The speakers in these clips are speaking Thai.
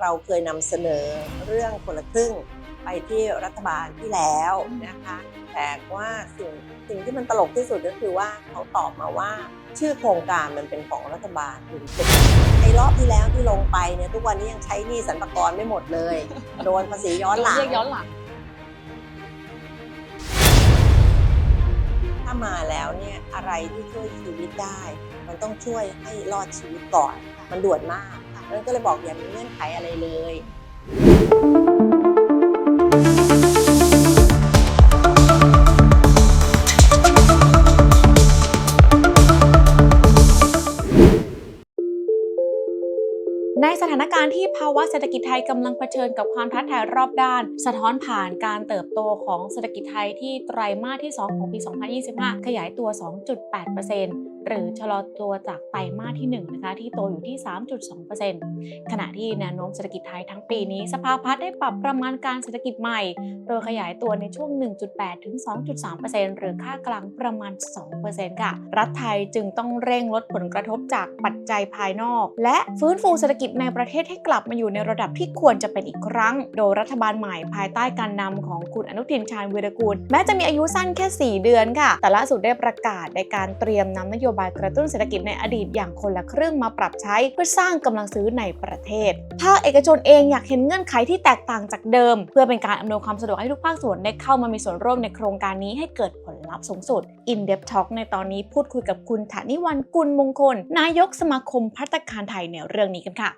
เราเคยนำเสนอเรื่องคนละครึ่งไปที่รัฐบาลที่แล้วนะคะ แต่ว่าสิ่งสิ่งที่มันตลกที่สุดก็คือว่าเขาตอบมาว่า ชื่อโครงการมันเป็นของรัฐบาลหรือเป็นไอ้รอบที่แล้วที่ลงไปเนี่ยทุกวันนี้ยังใช้หนี้สรรพากรไม่หมดเลย โดนภาษีย้อนหลังเรียกย้อนหลังถ้ามาแล้วเนี่ยอะไรที่ช่วยชีวิตได้ มันต้องช่วยให้รอดชีวิตก่อน มันด่วนมากนั้น ก็เลยบอกอย่ามีเงื่อนไขอะไรเลย สถานการณ์ที่ภาวะเศรษฐกิจไทยกำลังเผชิญกับความท้าทายรอบด้าน สะท้อนผ่านการเติบโตของเศรษฐกิจไทยที่ไตรมาสที่ 2 ของปี 2025 ขยายตัว 2.8%หรือชะลอตัวจากไตรมาสที่1นะคะที่โตอยู่ที่ 3.2%ขณะที่แนวโน้มเศรษฐกิจไทยทั้งปีนี้สภาพัฒน์ได้ปรับประมาณการเศรษฐกิจใหม่ โดยขยายตัวในช่วง 1.8 ถึง 2.3%หรือค่ากลางประมาณ 2%ค่ะ รัฐไทยจึงต้องเร่งลดผลกระทบจากปัจจัยภายนอก และฟื้นฟูเศรษฐกิจในประเทศให้กลับมาอยู่ในระดับที่ควรจะเป็นอีกครั้ง โดยรัฐบาลใหม่ภายใต้การนำของคุณอนุทินชาญวีรกูล แม้จะมีอายุสั้นแค่ 4 เดือนค่ะ แต่ล่าสุดได้ประกาศในการเตรียมนำนโยบายกระตุ้นเศรษฐกิจในอดีตอย่างคนละครึ่งมาปรับใช้เพื่อสร้างกำลังซื้อในประเทศ ภาคเอกชนเองอยากเห็นเงื่อนไขที่แตกต่างจากเดิม เพื่อเป็นการอำนวยความสะดวกให้ทุกภาคส่วนได้เข้ามามีส่วนร่วมในโครงการนี้ให้เกิดผลลัพธ์สูงสุด In Depth Talk ในตอนนี้พูดคุยกับคุณฐานิวันกุลมงคล นายกสมาคมพัฒนาคารไทยในเรื่องนี้กันค่ะ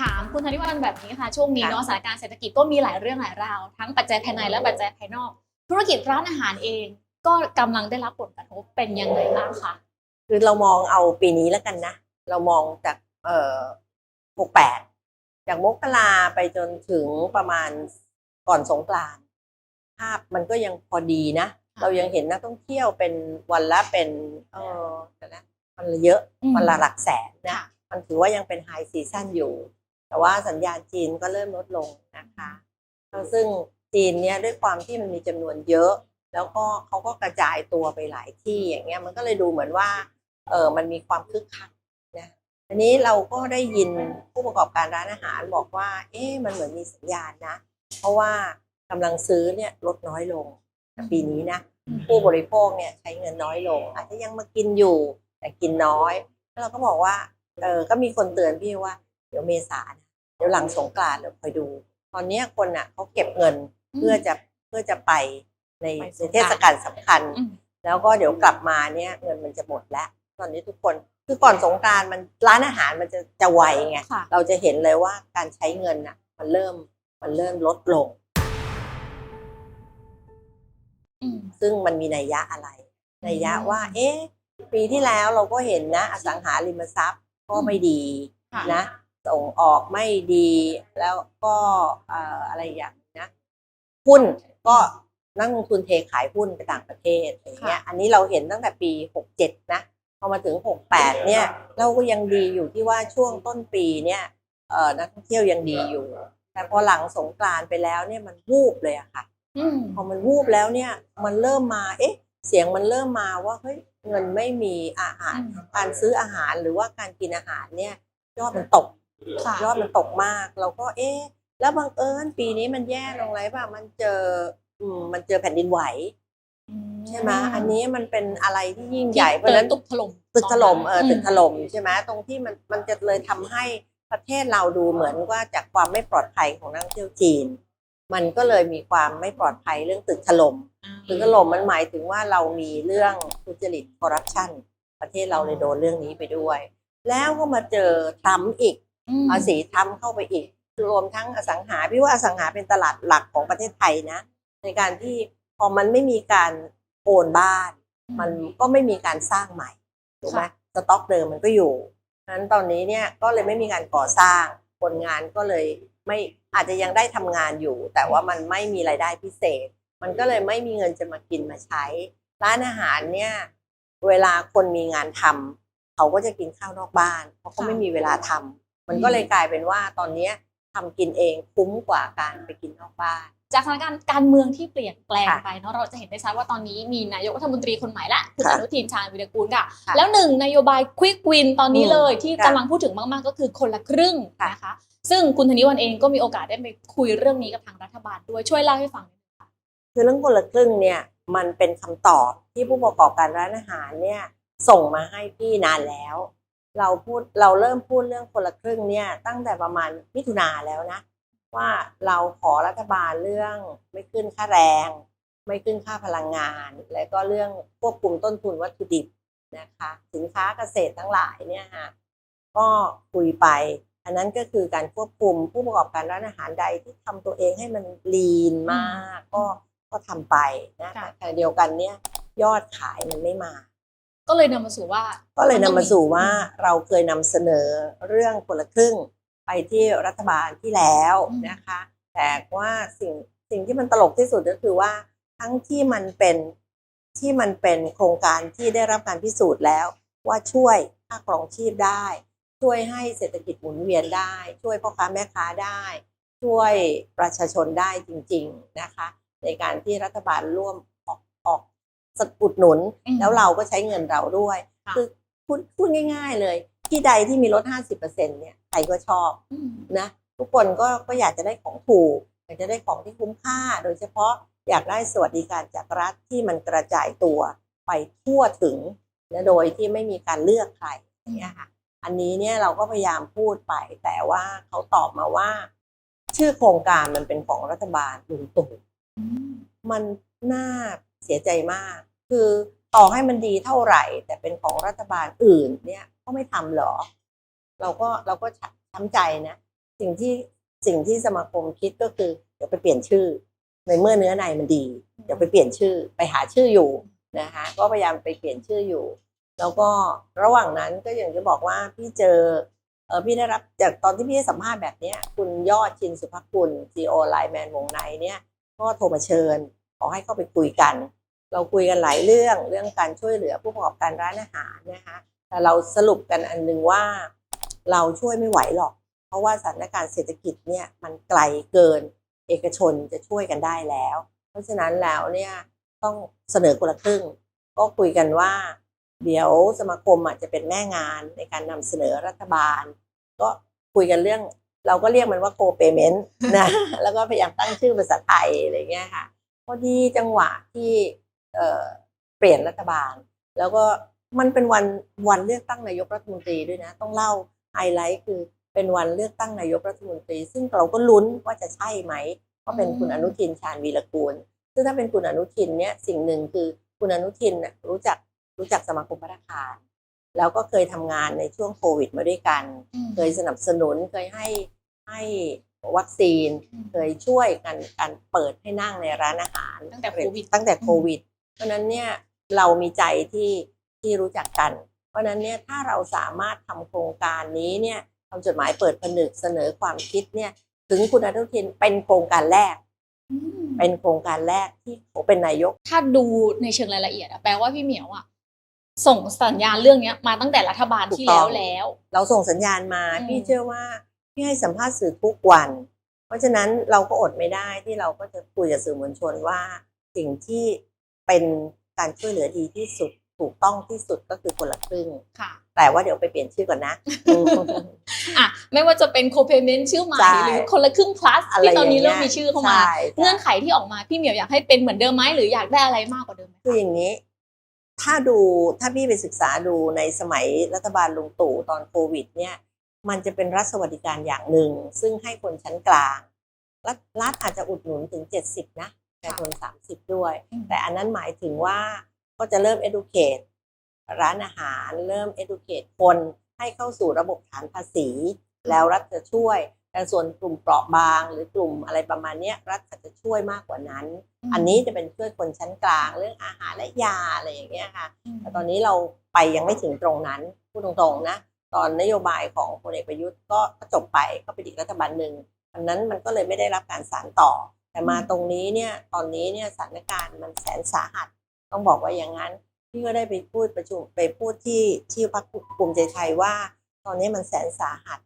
ถามคุณธนิวันแบบนี้ค่ะ ช่วงนี้เนาะสถานการณ์เศรษฐกิจก็มีหลายเรื่องหลายราว ทั้งปัจจัยภายในและปัจจัยภายนอก ธุรกิจร้านอาหารเองก็กำลังได้รับผลกระทบเป็นยังไงบ้างคะคือเรามองเอาปีนี้แล้วกันนะ เรามองจากเอ่อ68จากมกราไปจนถึงประมาณก่อนสงกรานต์ภาพมันก็ยังพอดีนะ เรายังเห็นนักท่องเที่ยวเป็นวันละเป็นเออเดี๋ยวนะมันละเยอะอืมวันละหลักแสนนะค่ะมันถือว่ายังเป็นไฮซีซั่นอยู่ แต่ว่าสัญญาณจีนก็เริ่มลดลงนะคะซึ่งจีนเนี่ยด้วยความที่มันมีจำนวนเยอะ แล้วก็เขาก็กระจายตัวไปหลายที่อย่างเงี้ยมันก็เลยดูเหมือนว่าเออมันมีความคึกคักนะอันนี้เราก็ได้ยินผู้ประกอบการร้านอาหารบอกว่า เอ๊ะมันเหมือนมีสัญญาณนะ เพราะว่ากำลังซื้อเนี่ยลดน้อยลงปีนี้นะ ผู้บริโภคเนี่ยใช้เงินน้อยลง อาจจะยังมากินอยู่ แต่กินน้อยแล้วเราก็บอกว่าเออก็มีคนเตือนพี่ว่า เดี๋ยวเมษานะเดี๋ยวหลังสงกรานต์เดี๋ยวคอยดู ตอนเนี้ยคนอะเขาเก็บเงินเพื่อจะเพื่อจะไปในไปสในงกรานต์เทศกาลสำคัญอืมแล้วก็เดี๋ยวกลับมาเนี่ยเงินมันจะหมดแล้ว ตอนนี้ทุกคนคือก่อนสงกรานต์มันร้านอาหารมันจะจะไวไงค่ะเราจะเห็นเลยว่าการใช้เงินอะ มันเริ่มมันเริ่มลดลง ซึ่งมันมีนัยยะอะไร นัยยะว่า เอ๊ะ ปีที่แล้วเราก็เห็นนะ อสังหาริมทรัพย์ก็ไม่ดีค่ะนะ ส่งออกไม่ดี แล้วก็เอ่ออะไรอย่างนะ หุ้นก็นักลงทุนเทขายหุ้นไปต่างประเทศอย่างเงี้ย อันนี้เราเห็นตั้งแต่ปี67นะ พอมาถึง68เนี่ย เราก็ยังดีอยู่ที่ว่าช่วงต้นปีเนี่ยเอ่อนักท่องเที่ยวยังดีอยู่ แต่พอหลังสงกรานต์ไปแล้วเนี่ยมันวูบเลยอะค่ะอืม พอมันวูบแล้วเนี่ย มันเริ่มมา เอ๊ะ เสียงมันเริ่มมาว่าเฮ้ยเงินไม่มีอาหาร การซื้ออาหารหรือว่าการกินอาหารเนี่ย ยอดมันตกค่ะยอดมันตกมาก เราก็ เอ๊ะ แล้วบังเอิญปีนี้มันแย่ลงไรป่ะมันเจออืมมันเจอแผ่นดินไหวใช่ไหมอันนี้มันเป็นอะไรที่ยิ่งใหญ่เพราะฉะนั้นตึกถล่มตึกถล่มเออมตึกถล่มใช่ไหมตรงที่มันมันจะเลยทำให้ประเทศเราดูเหมือนว่าจากความไม่ปลอดภัยของนักท่องเที่ยวจีน มันก็เลยมีความไม่ปลอดภัยเรื่องตึกถล่มตึกถล่มมันหมายถึงว่าเรามีเรื่องทุจริตคอร์รัปชันประเทศเราเลยโดนเรื่องนี้ไปด้วย แล้วก็มาเจอทรัมป์อีกมภาษีทำเข้าไปอีก รวมทั้งอสังหาพี่ว่าอสังหาเป็นตลาดหลักของประเทศไทยนะ ในการที่พอมันไม่มีการโอนบ้าน มันก็ไม่มีการสร้างใหม่ถูกไหมสต็อกเดิมมันก็อยู่ฉะนั้นตอนนี้เนี่ยก็เลยไม่มีการก่อสร้างคนงานก็เลย ไม่อาจจะยังได้ทำงานอยู่ แต่ว่ามันไม่มีรายได้พิเศษ มันก็เลยไม่มีเงินจะมากินมาใช้ ร้านอาหารเนี่ยเวลาคนมีงานทำเขาก็จะกินข้าวนอกบ้าน เพราะเขาไม่มีเวลาทำมันก็เลยกลายเป็นว่าตอนเนี้ยทำกินเองคุ้มกว่าการไปกินนอกบ้าน จากสถานการณ์การเมืองที่เปลี่ยนแปลงค่ะไปเนาะเราจะเห็นได้ชัดว่าตอนนี้มีนายกรัฐมนตรีคนใหม่ละคุณค่ะอนุทินชาญวิรกูลค่ะค่ะ แล้วหนึ่งนโยบายควิกวินตอนนี้อืมเลยที่ค่ะกำลังพูดถึงมาก ๆ ก็คือคนละครึ่งค่ะนะคะ ซึ่งคุณธนิวันเองก็มีโอกาสได้ไปคุยเรื่องนี้กับทางรัฐบาลด้วยช่วยเล่าให้ฟังหน่อยค่ะคือเรื่องคนละครึ่งเนี่ยมันเป็นคำตอบที่ผู้ประกอบการร้านอาหารเนี่ยส่งมาให้พี่นานแล้ว เราพูดเราเริ่มพูดเรื่องคนละครึ่งเนี่ยตั้งแต่ประมาณมิถุนาแล้วนะ ว่าเราขอรัฐบาลเรื่องไม่ขึ้นค่าแรง ไม่ขึ้นค่าพลังงาน และก็เรื่องควบคุมต้นทุนวัตถุดิบนะคะ สินค้าเกษตรทั้งหลายเนี่ยฮะก็คุยไป อันนั้นก็คือการควบคุมผู้ประกอบการร้านอาหารใดที่ทำตัวเองให้มันลีนมากก็ก็ทำไปนะค่ะขณะเดียวกันเนี่ยยอดขายมันไม่มา ก็เลยนำมาสู่ว่า ก็เลยนำมาสู่ว่าเราเคยนำเสนอเรื่องคนละครึ่งไปที่รัฐบาลที่แล้วอืมนะคะ แต่ว่าสิ่งสิ่งที่มันตลกที่สุดก็คือว่าทั้งที่มันเป็นที่มันเป็นโครงการที่ได้รับการพิสูจน์แล้วว่าช่วยค่าครองชีพได้ ช่วยให้เศรษฐกิจหมุนเวียนได้ ช่วยพ่อค้าแม่ค้าได้ ช่วยประชาชนได้จริง ๆนะคะ ในการที่รัฐบาลร่วมออกออกสอุดหนุนอืมแล้วเราก็ใช้เงินเราด้วยค่ะคือพูดพูดง่าย ๆ เลย ที่ใดที่มีลด 50%เนี่ยใครก็ชอบอืมนะทุกคนก็ก็อยากจะได้ของถูกอยากจะได้ของที่คุ้มค่า โดยเฉพาะอยากได้สวัสดิการจากรัฐที่มันกระจายตัวไปทั่วถึงนะโดยที่ไม่มีการเลือกใครอย่างเงี้ยค่ะ อันนี้เนี่ยเราก็พยายามพูดไป แต่ว่าเขาตอบมาว่า ชื่อโครงการมันเป็นของรัฐบาลลุงตู่อืมมันน่าเสียใจมาก คือต่อให้มันดีเท่าไหร่ แต่เป็นของรัฐบาลอื่น เนี่ยก็ไม่ทำหรอ เราก็เราก็ช้ำใจนะ สิ่งที่สิ่งที่สมาคมคิดก็คือเดี๋ยวไปเปลี่ยนชื่อ ในเมื่อเนื้อในมันดี เดี๋ยวไปเปลี่ยนชื่อ ไปหาชื่ออยู่นะคะ ก็พยายามไปเปลี่ยนชื่ออยู่ แล้วก็ระหว่างนั้นก็อย่างที่บอกว่าพี่เจอเออพี่ได้รับจากตอนที่พี่ให้สัมภาษณ์แบบเนี้ยคุณยอดชินสุภคุณซีโอไลแมนวงในเนี่ยก็โทรมาเชิญ ขอให้เข้าไปคุยกัน เราคุยกันหลายเรื่องเรื่องการช่วยเหลือผู้ประกอบการร้านอาหารนะคะแต่เราสรุปกันอันหนึ่งว่า เราช่วยไม่ไหวหรอก เพราะว่าสถานการณ์เศรษฐกิจเนี่ยมันไกลเกิน เอกชนจะช่วยกันได้แล้ว เพราะฉะนั้นแล้วเนี่ยต้องเสนอคนละครึ่ง ก็คุยกันว่า เดี๋ยวสมาคมอาจจะเป็นแม่งานในการนำเสนอรัฐบาล ก็คุยกันเรื่องเราก็เรียกมันว่าโคเปเมนต์นะ แล้วก็พยายามตั้งชื่อภาษาไทยอะไรเงี้ยค่ะ พอดีจังหวะที่เอ่อเปลี่ยนรัฐบาล แล้วก็มันเป็นวันวันเลือกตั้งนายกรัฐมนตรีด้วยนะ ต้องเล่าไฮไลท์คือเป็นวันเลือกตั้งนายกรัฐมนตรี ซึ่งเราก็ลุ้นว่าจะใช่ไหมว่าเป็นคุณอนุทินชาญวีรกูล ซึ่งถ้าเป็นคุณอนุทินเนี่ยสิ่งหนึ่งคือคุณอนุทินน่ะรู้จัก รู้จักสมาคมพัฒนาคารแล้วก็เคยทำงานในช่วงโควิดมาด้วยกันอืมเคยสนับสนุนเคยให้ให้วัคซีนอืมเคยช่วยกันการเปิดให้นั่งในร้านอาหาร ตั้งแต่โควิดตั้งแต่โควิด เพราะฉะนั้นเนี่ยเรามีใจที่ที่รู้จักกัน เพราะฉะนั้นเนี่ยถ้าเราสามารถทำโครงการนี้เนี่ยทำจดหมายเปิดผนึกเสนอความคิดเนี่ยถึงคุณอนุทินเป็นโครงการแรกอืมเป็นโครงการแรกที่เขาเป็นนายก ถ้าดูในเชิงรายละเอียดอะแปลว่าพี่เหมียวอะ ส่งสัญญาณเรื่องเนี้ยมาตั้งแต่รัฐบาลที่ถูกต้แล้อวงแล้ว เราส่งสัญญาณมาอืมพี่เชื่อว่าพี่ให้สัมภาษณ์สื่อทุกวัน เพราะฉะนั้นเราก็อดไม่ได้ที่เราก็จะคุยกับสื่อมวลชนว่าสิ่งที่เป็นการช่วยเหลือดีที่สุดถูกต้องที่สุดก็คือคนละครึ่งค่ะแต่ว่าเดี๋ยวไปเปลี่ยนชื่อก่อนนะอะไม่ว่าจะเป็นโคเ a เมนต์ชื่อใหม่ใช่หรือคนละครึ่ง plus อะไรที่ตอนนี้ย่งเริ่งี้มยมีชื่อเข้ามาใช่ใช่เงื่อนไขที่ออกมาพี่เหมียวอยากให้เป็นเหมือนเดิมไหมหรืออยากได้อะไรมากกว่าเดิมไหมคืออย่างนี้ ถ้าดูถ้าพี่ไปศึกษาดูในสมัยรัฐบาลลุงตู่ตอนโควิดเนี่ยมันจะเป็นรัฐสวัสดิการอย่างหนึ่ง ซึ่งให้คนชั้นกลางรัฐรัฐอาจจะอุดหนุนถึง 70 นะแต่คน30 ด้วยอืมแต่อันนั้นหมายถึงว่าก็จะเริ่ม educate ร้านอาหารเริ่ม educate คนให้เข้าสู่ระบบฐานภาษี แล้วรัฐจะช่วย แต่ส่วนกลุ่มเปราะบาง หรือกลุ่มอะไรประมาณเนี้ยรัฐอาจจะช่วยมากกว่านั้น อันนี้จะเป็นช่วยคนชั้นกลางเรื่องอาหารและยาอะไรอย่างเงี้ยค่ะมแต่ตอนนี้เราไปยังไม่ถึงตรงนั้นพูดตรงๆนะตอนนโยบายของพลเอกประยุทธ์ก็ก็จบไปก็เป็นอีกรัฐบาลหนึ่งอันนั้นมันก็เลยไม่ได้รับการสานต่อ แต่มาตรงนี้เนี่ยตอนนี้เนี่ยสถานการณ์มันแสนสาหัส ต้องบอกว่าอย่างนั้นพี่ก็ได้ไปพูดประชุมไปพูดที่ที่พรรคภูมิใจไทยว่า ตอนนี้มันแสนสาหัส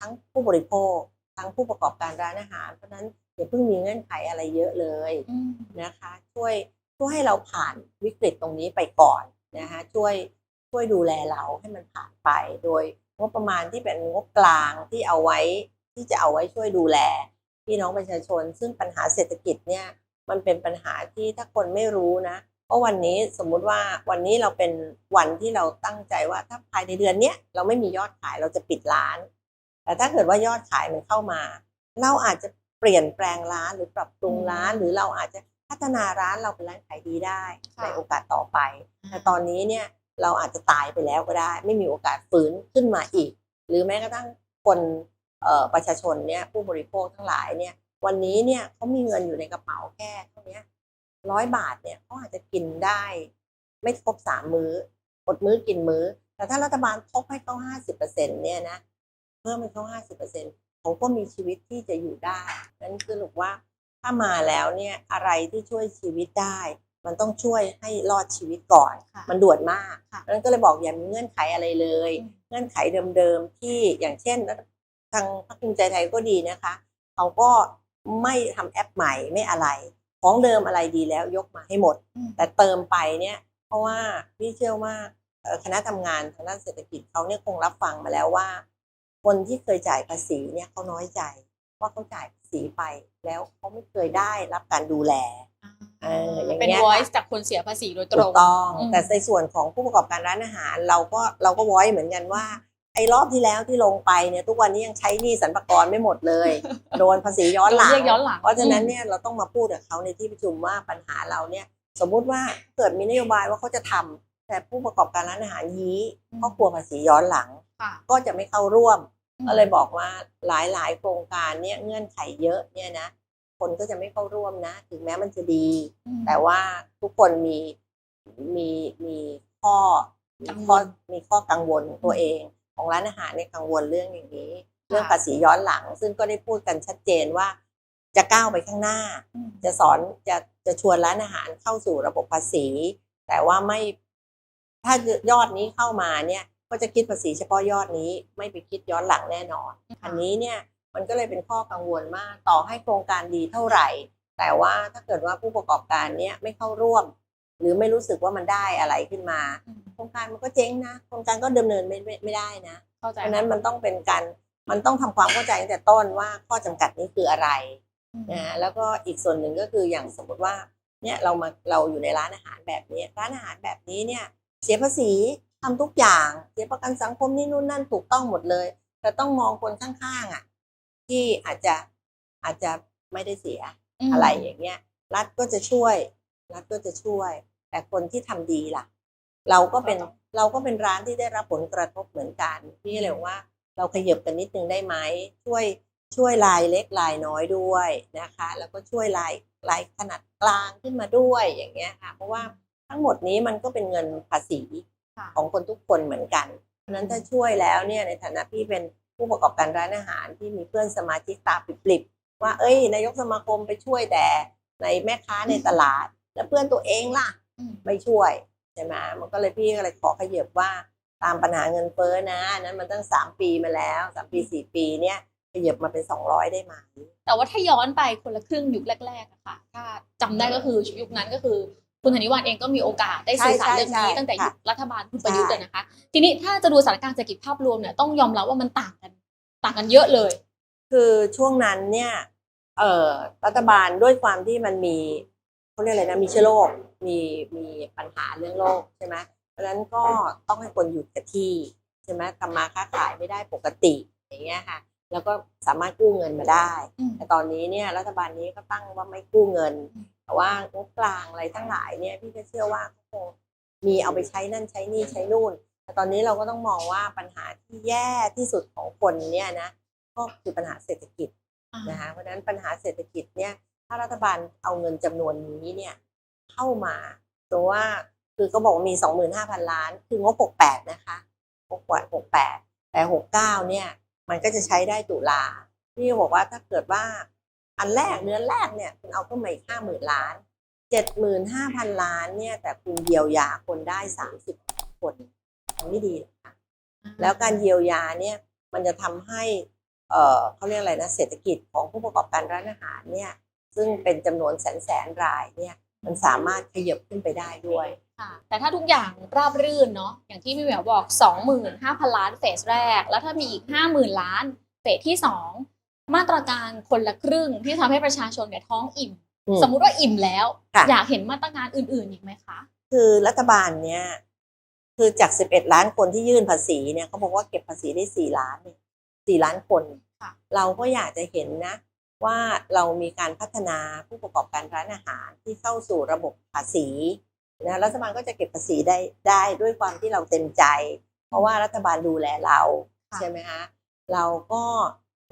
ทั้งทั้งผู้บริโภค ทั้งผู้ประกอบการร้านอาหาร เพราะฉะนั้นอย่าเพิ่งมีเงื่อนไขอะไรเยอะเลยอืมนะคะ ช่วยช่วยให้เราผ่านวิกฤตตรงนี้ไปก่อนนะคะช่วยช่วยดูแลเราให้มันผ่านไป โดยงบประมาณที่เป็นงบกลางที่เอาไว้ที่จะเอาไว้ช่วยดูแลพี่น้องประชาชน ซึ่งปัญหาเศรษฐกิจเนี่ยมันเป็นปัญหาที่ถ้าคนไม่รู้นะเพราะวันนี้สมมุติว่าวันนี้เราเป็นวันที่เราตั้งใจว่าถ้าภายในเดือนเนี้ยเราไม่มียอดขายเราจะปิดร้าน แต่ถ้าเกิดว่ายอดขายมันเข้ามา เราอาจจะเปลี่ยนแปลงร้านหรือปรับปรุงร้าน หรือเราอาจจะพัฒนาร้านเราเป็นร้านขายดีได้ค่ะในโอกาสต่อไป แต่ตอนนี้เนี่ยเราอาจจะตายไปแล้วก็ได้ ไม่มีโอกาสฟื้นขึ้นมาอีก หรือแม้กระทั่งคนเอ่อประชาชนเนี่ยผู้บริโภคทั้งหลายเนี่ยวันนี้เนี่ยเขามีเงินอยู่ในกระเป๋าแค่เท่าเนี้ร้อยบาทเนี่ยเขาอาจจะกินได้ ไม่ครบสามมื้ออดมื้อกินมื้อ แต่ถ้ารัฐบาลทบให้เขาห้าสิบเปอร์เซ็นเนี่ยนะ เพิ่มให้เขาห้าสิบเปอร์เซ็นเขาก็มีชีวิตที่จะอยู่ได้นั่นคือหรือว่าถ้ามาแล้วเนี่ยอะไรที่ช่วยชีวิตได้ มันต้องช่วยให้รอดชีวิตก่อนค่ะมันด่วนมากค่ะนั้นก็เลยบอกอย่ามีเงื่อนไขอะไรเลยอืมเงื่อนไขเดิมๆที่อย่างเช่นทางพรรคภูมิใจไทยก็ดีนะคะเขาก็ไม่ทำแอปใหม่ไม่อะไร ของเดิมอะไรดีแล้วยกมาให้หมดอืมแต่เติมไปเนี่ยเพราะว่าพี่เชื่อว่าเอ่อคณะทำงานทางด้านเศรษฐกิจเขาเนี่ยคงรับฟังมาแล้วว่า คนที่เคยจ่ายภาษีเนี่ยเขาน้อยใจว่าเขาจ่ายภาษีไป แล้วเขาไม่เคยได้รับการดูแลเอออย่างเงี้ยเป็น voice จากคนเสียภาษีโดยตรถูง กต้องอืม แต่ในส่วนของผู้ประกอบการร้านอาหาร เราก็เราก็ว้อยเหมือนกันว่า ไอ้รอบที่แล้วที่ลงไปเนี่ยทุกวันนี้ยังใช้หนี้สรรพากรไม่หมดเลย โดนภาษีย้อนหลัง เรียกย้อนหลังเพราะฉะนั้นเนี่ยเราต้องมาพูดกับเขาในที่ประชุมว่าปัญหาเราเนี่ยสมมุติว่าเกิดมีนโยบายว่าเขาจะทำแต่ผู้ประกอบการร้านอาหารยี้เพราะกลัวภาษีย้อนหลัง ค่ะ ก็จะไม่เข้าร่วมอืม ก็เลยบอกว่าหลายๆ โครงการเนี่ยเงื่อนไขเยอะเนี่ยนะ คนก็จะไม่เข้าร่วมนะ ถึงแม้มันจะดีอืมแต่ว่าทุกคนมีมีมีข้อมีกังวข้อลมีข้อกังวลของตัวเอง ของร้านอาหารเนี่ยกังวลเรื่องอย่างนี้ เรื่องภาษีย้อนหลัง ซึ่งก็ได้พูดกันชัดเจนว่า จะก้าวไปข้างหน้าอืมจะสอนจะจะชวนร้านอาหารเข้าสู่ระบบภาษี แต่ว่าไม่ถ้ายอดนี้เข้ามาเนี่ย ก็จะคิดภาษีเฉพาะยอดนี้ ไม่ไปคิดย้อนหลังแน่นอน อันนี้เนี่ยมันก็เลยเป็นข้อกังวลมากต่อให้โครงการดีเท่าไหร่ แต่ว่าถ้าเกิดว่าผู้ประกอบการเนี่ยไม่เข้าร่วม หรือไม่รู้สึกว่ามันได้อะไรขึ้นมาอืมโครงการมันก็เจ๊งนะโครงการก็ดำเนินไม่ไม่ไม่ได้นะเข้าใจเพราะฉะนั้นมันต้องเป็นการมันต้องทำความเข้าใจตั้งแต่ต้นว่าข้อจำกัดนี้คืออะไรอืมนะฮะแล้วก็อีกส่วนหนึ่งก็คืออย่างสมมติว่าเนี่ยเรามาเราอยู่ในร้านอาหารแบบนี้ ร้านอาหารแบบนี้เนี่ยเสียภาษี ทำทุกอย่างเสียประกันสังคมนี่นู่นนั่นถูกต้องหมดเลย แต่ต้องมองคนข้างๆอะ ที่อาจจะอาจจะไม่ได้เสียมอะไรอย่างเงี้ย รัฐก็จะช่วย รัฐก็จะช่วย แต่คนที่ทำดีล่ะ เราก็เป็นเราก็เป็นร้านที่ได้รับผลกระทบเหมือนกันพี่เลยว่า เราขยับกันนิดนึงได้ไหมช่วยช่วยลายเล็กลายน้อยด้วยนะคะ แล้วก็ช่วยลายลายขนาดกลางขึ้นมาด้วยอย่างเงี้ยค่ะ เพราะว่าทั้งหมดนี้มันก็เป็นเงินภาษีค่ะ ของคนทุกคนเหมือนกัน เพราะฉะนั้นถ้าช่วยแล้วเนี่ยในฐานะพี่เป็นผู้ประกอบการร้านอาหารที่มีเพื่อนสมาชิกตาปริบๆว่าเอ้ย นายกสมาคมไปช่วยแต่ในแม่ค้าในตลาด แล้วเพื่อนตัวเองล่ะอืมไม่ช่วยใช่ไหมมันก็เลยพี่ก็เลยขอขยับว่าตามปัญหาเงินเฟ้อนะอันนั้นมันตั้งสามปีมาแล้วสามปีสี่ปีเนี่ยขยับมาเป็นสองร้อยได้ไหมแต่ว่าถ้าย้อนไปคนละครึ่งยุคแรกๆอะค่ะ ถ้าจำได้ก็คือยุคนั้นก็คือ คุณธนิวัฒน์เองก็มีโอกาสได้สื่อสารเรื่องนี้ตั้งแต่ยุครัฐบาลคุณประยุทธ์เลยนะคะ ทีนี้ถ้าจะดูสถานการณ์เศรษฐกิจภาพรวมเนี่ยต้องยอมรับว่ามันต่างกันต่างกันเยอะเลย คือช่วงนั้นเนี่ยเอ่อรัฐบาลด้วยความที่มันมีเขาเรียกอะไรนะมีเชื้อโรคมีมีปัญหาเรื่องโรคใช่ไหมเพราะฉะนั้นก็ต้องให้คนหยุดกับที่ใช่ไหมทำมาค้าขายไม่ได้ปกติอย่างเงี้ยค่ะ แล้วก็สามารถกู้เงินมาได้อืมแต่ตอนนี้เนี่ยรัฐบาลนี้ก็ตั้งว่าไม่กู้เงินอืม แต่ว่างบกลางอะไรทั้งหลายเนี่ยพี่ก็เชื่อว่าเขาคงมีเอาไปใช้นั่นใช้นี่ใช้นู่น แต่ตอนนี้เราก็ต้องมองว่าปัญหาที่แย่ที่สุดของคนเนี่ยนะก็คือปัญหาเศรษฐกิจนะคะเพราะฉะนั้นปัญหาเศรษฐกิจเนี่ยถ้ารัฐบาลเอาเงินจำนวนนี้เนี่ยเข้ามาตัวว่าคือก็บอกว่ามีสองหมื่นห้าพันล้าน คืองบหกแปดนะคะหกหกแปดแต่หกเก้าเนี่ย มันก็จะใช้ได้ตุลาพี่ก็บอกว่าถ้าเกิดว่า อันแรกเดือนแรกเนี่ยคุณเอาเข้ามาอีกห้าหมื่นล้านเจ็ดหมื่นห้าพันล้านเนี่ยแต่คุณเยียวยาคนได้สามสิบคนมันไม่ดีหรอกค่ะแล้วการเยียวยาเนี่ยมันจะทำให้เออเขาเรียกอะไรนะเศรษฐกิจของผู้ประกอบการร้านอาหารเนี่ยซึ่งเป็นจำนวนแสนแสนรายเนี่ยมันสามารถขยับขึ้นไปได้ด้วยค่ะแต่ถ้าทุกอย่างราบรื่นเนาะอย่างที่พี่เหมียวบอก 25,000 ล้านเฟสแรก แล้วถ้ามีอีก 50,000 ล้านเฟสที่ 2 มาตรการคนละครึ่งที่ทำให้ประชาชนเนี่ยท้องอิ่มอืมสมมุติว่าอิ่มแล้วค่ะอยากเห็นมาตรการอื่นๆอีกไหมคะ คือรัฐบาลเนี่ยคือจาก 11 ล้านคนที่ยื่นภาษีเนี่ยเขาบอกว่าเก็บภาษีได้ 4 ล้านเนี่ย4ล้านคนค่ะเราก็อยากจะเห็นนะ ว่าเรามีการพัฒนาผู้ประกอบการร้านอาหารที่เข้าสู่ระบบภาษีนะรัฐบาลก็จะเก็บภาษีได้ได้ด้วยความที่เราเต็มใจ เพราะว่ารัฐบาลดูแลเราค่ะใช่ไหมคะเราก็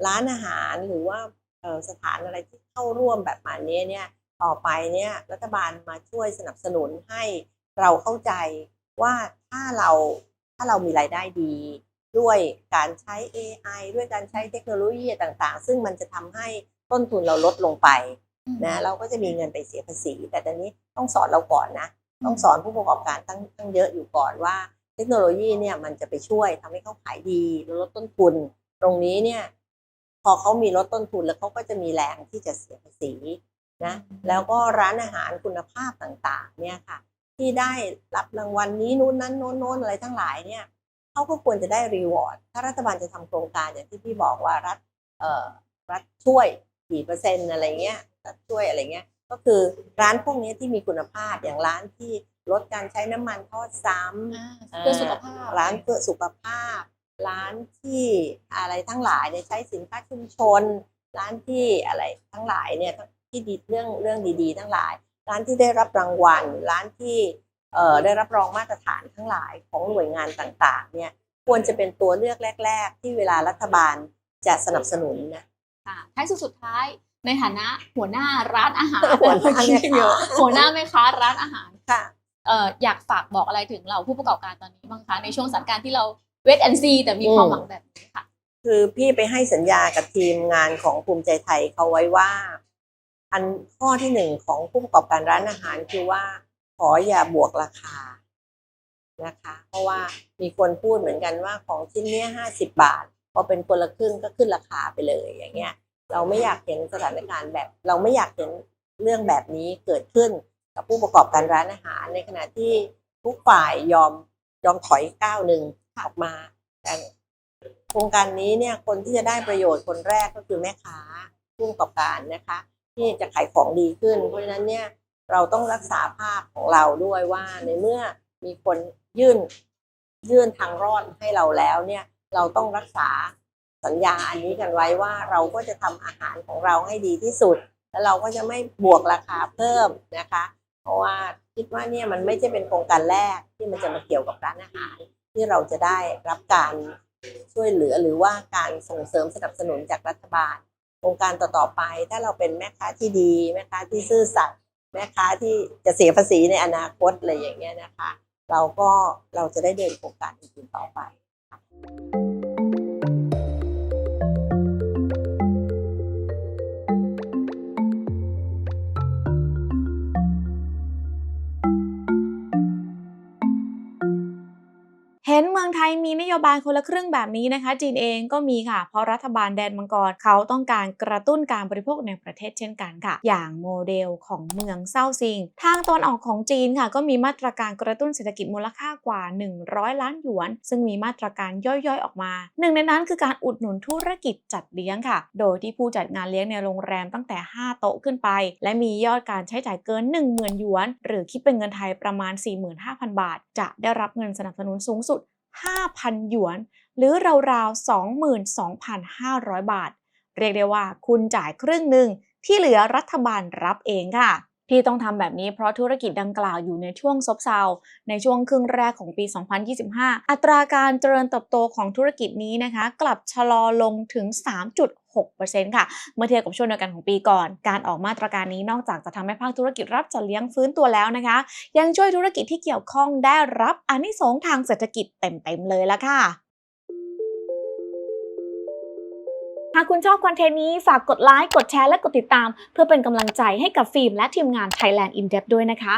ร้านอาหารหรือว่าเอ่อสถานอะไรที่เข้าร่วมแบบมานี้เนี่ยต่อไปเนี่ยรัฐบาลมาช่วยสนับสนุนให้เราเข้าใจว่าถ้าเราถ้าเรามีรายได้ดี ด้วยการใช้ AI ด้วยการใช้เทคโนโลยีต่างๆ ซึ่งมันจะทำให้ต้นทุนเราลดลงไปนะเราก็จะมีเงินไปเสียภาษี แต่ตอนนี้ต้องสอนเราก่อนนะ ต้องสอนผู้ประกอบการตั้งตั้งเยอะอยู่ก่อนว่า เทคโนโลยีเนี่ยมันจะไปช่วยทำให้เขาขายดีลดต้นทุน ตรงนี้เนี่ย พอเขามีลดต้นทุนแล้วเขาก็จะมีแรงที่จะเสียภาษีนะอืมแล้วก็ร้านอาหารคุณภาพต่างๆ เนี่ยค่ะ ที่ได้รับรางวัลนี้นู้นนั้นโน้นโน้นอะไรทั้งหลายเนี่ยเขาก็ควรจะได้รีวอร์ดถ้ารัฐบาลจะทำโครงการอย่างที่พี่บอกว่ารัฐเอ่อรัฐช่วยกี่เปอร์เซ็นต์อะไรเงี้ยรัฐช่วยอะไรเงี้ยก็คือร้านพวกนี้ที่มีคุณภาพอย่างร้านที่ลดการใช้น้ำมันทอดซ้ำอ่าเพื่อสุขภาพร้านเพื่อสุขภาพ ร้านที่อะไรทั้งหลายเนี่ยใช้สินค้าชุมชน ร้านที่อะไรทั้งหลายเนี่ยที่ดีเรื่องเรื่องดีๆ ทั้งหลาย ร้านที่ได้รับรางวัล ร้านที่เอ่อได้รับรองมาตรฐานทั้งหลายของหน่วยงานต่างๆ เนี่ยควรจะเป็นตัวเลือกแรก ๆ ที่เวลารัฐบาลจะสนับสนุนนะค่ะท้ายสุดสุดท้ายในฐานะหัวหน้าร้านอาหารหัวหน้าแม่ค้าหัวหน้าแม่ค้าร้านอาหารค่ะเอ่ออยากฝากบอกอะไรถึงเราผู้ประกอบการตอนนี้บ้างคะในช่วงสถานการณ์ที่เรา เวทแอนซีแต่มีความหวังแบบนี้ค่ะ คือพี่ไปให้สัญญากับทีมงานของภูมิใจไทยเขาไว้ว่า อันข้อที่หนึ่งของผู้ประกอบการร้านอาหารคือว่า ขออย่าบวกราคานะคะ เพราะว่ามีคนพูดเหมือนกันว่าของชิ้นเนี้ยห้าสิบบาท พอเป็นคนละครึ่งก็ขึ้นราคาไปเลยอย่างเงี้ย เราไม่อยากเห็นสถานการณ์แบบ เราไม่อยากเห็นเรื่องแบบนี้เกิดขึ้นกับผู้ประกอบการร้านอาหารในขณะที่ทุกฝ่ายยอมยอมถอยก้าวหนึ่ง ออกมา แต่โครงการนี้เนี่ยคนที่จะได้ประโยชน์คนแรกก็คือแม่ค้าผู้ประกอบการนะคะ ที่จะขายของดีขึ้น เพราะฉะนั้นเนี่ยเราต้องรักษาภาพของเราด้วยว่าในเมื่อมีคนยื่นยื่นทางรอดให้เราแล้วเนี่ยเราต้องรักษาสัญญาอันนี้กันไว้ว่าเราก็จะทำอาหารของเราให้ดีที่สุด แล้วเราก็จะไม่บวกราคาเพิ่มนะคะ เพราะว่าคิดว่าเนี่ยมันไม่ใช่เป็นโครงการแรกที่มันจะมาเกี่ยวกับร้านอาหาร ที่เราจะได้รับการช่วยเหลือหรือว่าการส่งเสริมสนับสนุนจากรัฐบาลโครงการต่อๆไป ถ้าเราเป็นแม่ค้าที่ดีแม่ค้าที่ซื่อสัตย์แม่ค้าที่จะเสียภาษีในอนาคตอะไรอย่างเงี้ยนะคะ เราก็เราจะได้เดินโครงการอื่นๆต่อไปเห็นเมืองไทยมีนโยบายคนละครึ่งแบบนี้นะคะ จีนเองก็มีค่ะ เพราะรัฐบาลแดนมังกรเขาต้องการกระตุ้นการบริโภคในประเทศเช่นกันค่ะ อย่างโมเดลของเมืองเซาซิง ทางตอนออกของจีนค่ะ ก็มีมาตรการกระตุ้นเศรษฐกิจมูลค่ากว่า 100 ล้านหยวน ซึ่งมีมาตรการย่อยๆออกมา หนึ่งในนั้นคือการอุดหนุนธุรกิจจัดเลี้ยงค่ะ โดยที่ผู้จัดงานเลี้ยงในโรงแรมตั้งแต่ 5 โต๊ะขึ้นไป และมียอดการใช้จ่ายเกิน 10,000หยวน หรือคิดเป็นเงินไทยประมาณ 45,000 บาท จะได้รับเงินสนับสนุนสูงสุด 5,000 หยวน หรือราวๆ 22,500 บาท เรียกได้ว่าคุณจ่ายครึ่งหนึ่งที่เหลือรัฐบาลรับเองค่ะ ที่ต้องทำแบบนี้เพราะธุรกิจดังกล่าวอยู่ในช่วงซบเซา ในช่วงครึ่งแรกของปี 2025 อัตราการเจริญเติบโตของธุรกิจนี้นะคะ กลับชะลอลงถึง 6%ค่ะ เมื่อเทียบกับช่วงเดียวกันของปีก่อน การออกมาตรการนี้นอกจากจะทำให้ภาคธุรกิจรับจัดเลี้ยงฟื้นตัวแล้วนะคะ ยังช่วยธุรกิจที่เกี่ยวข้องได้รับอานิสงส์ทางเศรษฐกิจเต็มๆเลยละค่ะหากคุณชอบคอนเทนต์นี้ ฝากกดไลค์ กดแชร์ และกดติดตาม เพื่อเป็นกำลังใจให้กับฟิล์มและทีมงาน Thailand In Depth ด้วยนะคะ